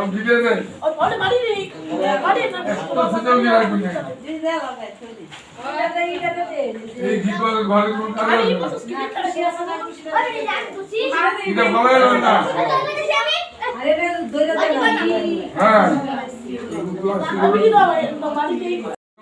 সব ঢিলে দেন ওই পরে বাড়ি নেই। বাড়ি না একটা ফুটেও কি রাখবেন না এই ঘি করে ঘরে কোন কাজ বাড়ি হবে না। বসে স্কিপ করে এটা বলা। যাবে না হ্যাঁ আমি কি বাড়ি নেই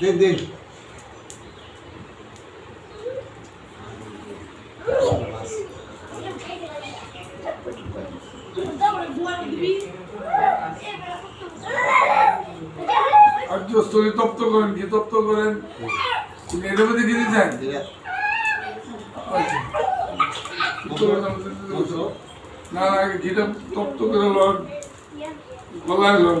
দিন দিন স্তরী তপ্ত করেন ঘি তপ্ত করেন? এর মধ্যে ঘি দিচ্ছেন। না না ঘিটা তপ্ত করে লন। গলায় লন।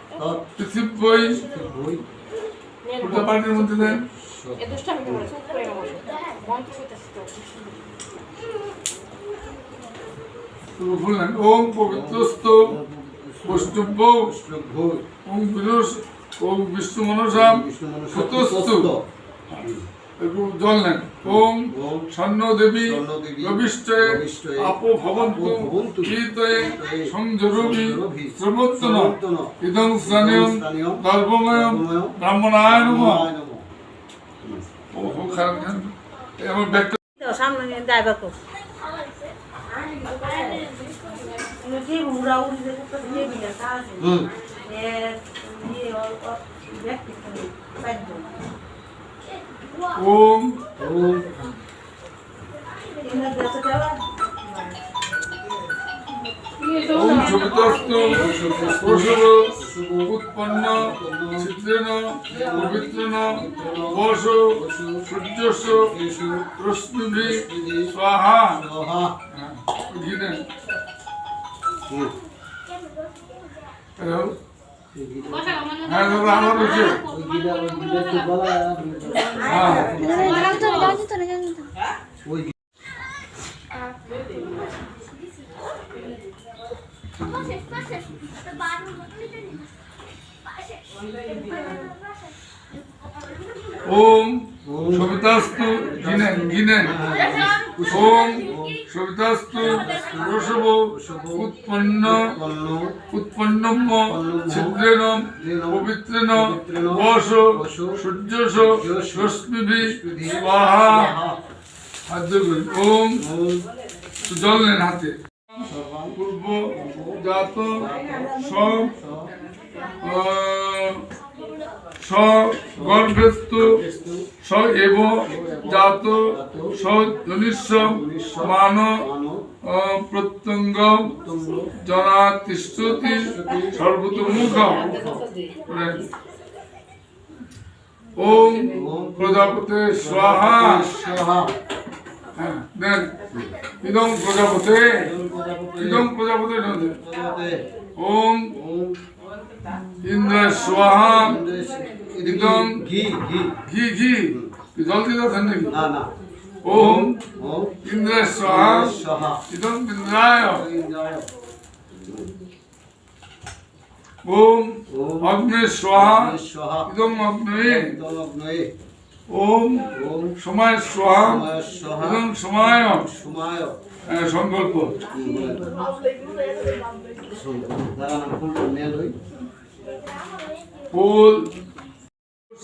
পৃথিবী উল্টা পাল্টের মধ্যে দেন ওম পবিত্রস্ত ওম বিনুষ ওম বিষ্ণু মনসাম সুতস্তু। একটু জল নেন ওম স্বর্ণ দেবী রবিষ্টয়ে আপো ভবন্তু কীর্তয়ে সংযরুবি শ্রমোত্তন ইদং স্থানীয়ম দর্ভময়ম ব্রাহ্মণায় নমঃ। ও খারাপ জ্ঞান আমার ব্যাগটা সামনে যাইবা তো কি উড়া উড়ি দেখো তো দিয়ে দিলে কাজ হুম। ওম ওম। ওম সবিতস্তু প্রসব উৎপন্ন চিত্রেণ পবিত্রেণ বস সূর্যস্য রশ্মিভি স্বাহা। ঘিরেন হ্যালো হ্যাঁ হ্যাঁ ওম সবিতাস্তু ঘিনেন ঘিনেন ওম সবিতাস্তু প্রসব উৎপন্ন উৎপন্নম ছিদ্রেণ পবিত্রেণ বস সূর্যস রশ্মিভি স্বাহা হাত ওম ওম জল নেন হাতে পূর্ব জাত সব স গর্ভস্থ বিষ্ণু স এব জাত স জনিষ্য মান প্রত্যঙ্গ জনা তিষ্ঠতি সর্বতোমুখ। ওম প্রজাপতে স্বাহা। হ্যাঁ, দেন। ইদং প্রজাপতে। ইদং প্রজাপতে ওম ইন্দ্র স্বাহা ইদং ঘি ঘি ঘি। ঘি জল দিতে দেন নাকি? না না। ওম ওম ইন্দ্র স্বাহা। স্বাহা। ইদং ইন্দ্রায়। ওম অগ্নে স্বাহা। স্বাহা। ইদং অগ্নে। ইদং অগ্নয়ে ওম সময় স্বাহা। সময় স্বাহা। ইদং সময়। সুমায়। সংকল্প। ফুল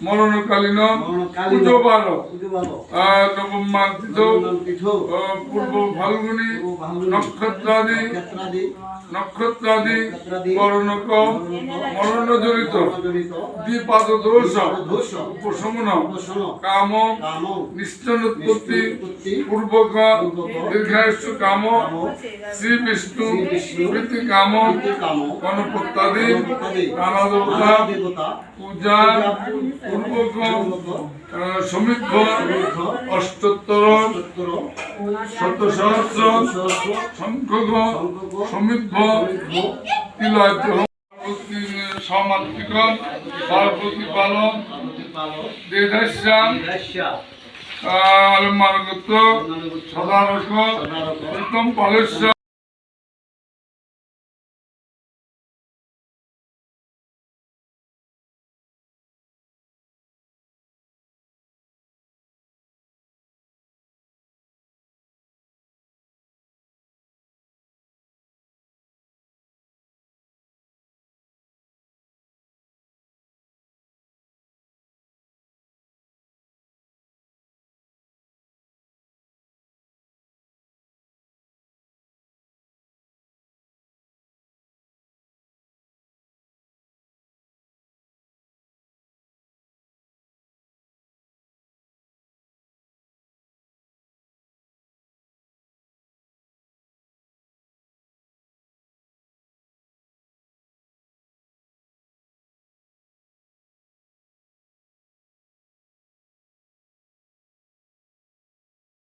মরণকালীন পুজো বার নবমান তিথৌ তীর্থ পূর্ব ফাল্গুনী নক্ষত্রাদি ক্ষেত্রাদি নক্ষত্রাদি করণক মরণ জড়িত জড়িত দ্বিপাদ দোষ উপশমন উপশম কাম নিষ্ঠনোৎপত্তি পূর্বক দীর্ঘায়ু কাম শ্রী বিষ্ণু প্রীতি কাম গণপত্যাদি নানা দেবতা পূজা সমৃদ্ধ অষ্টোত্তর শত সহস্র সংখ্যক সমৃদ্ধ সমাত্রিক পার্বতী পালন সদারক প্রথম পালেশ্বর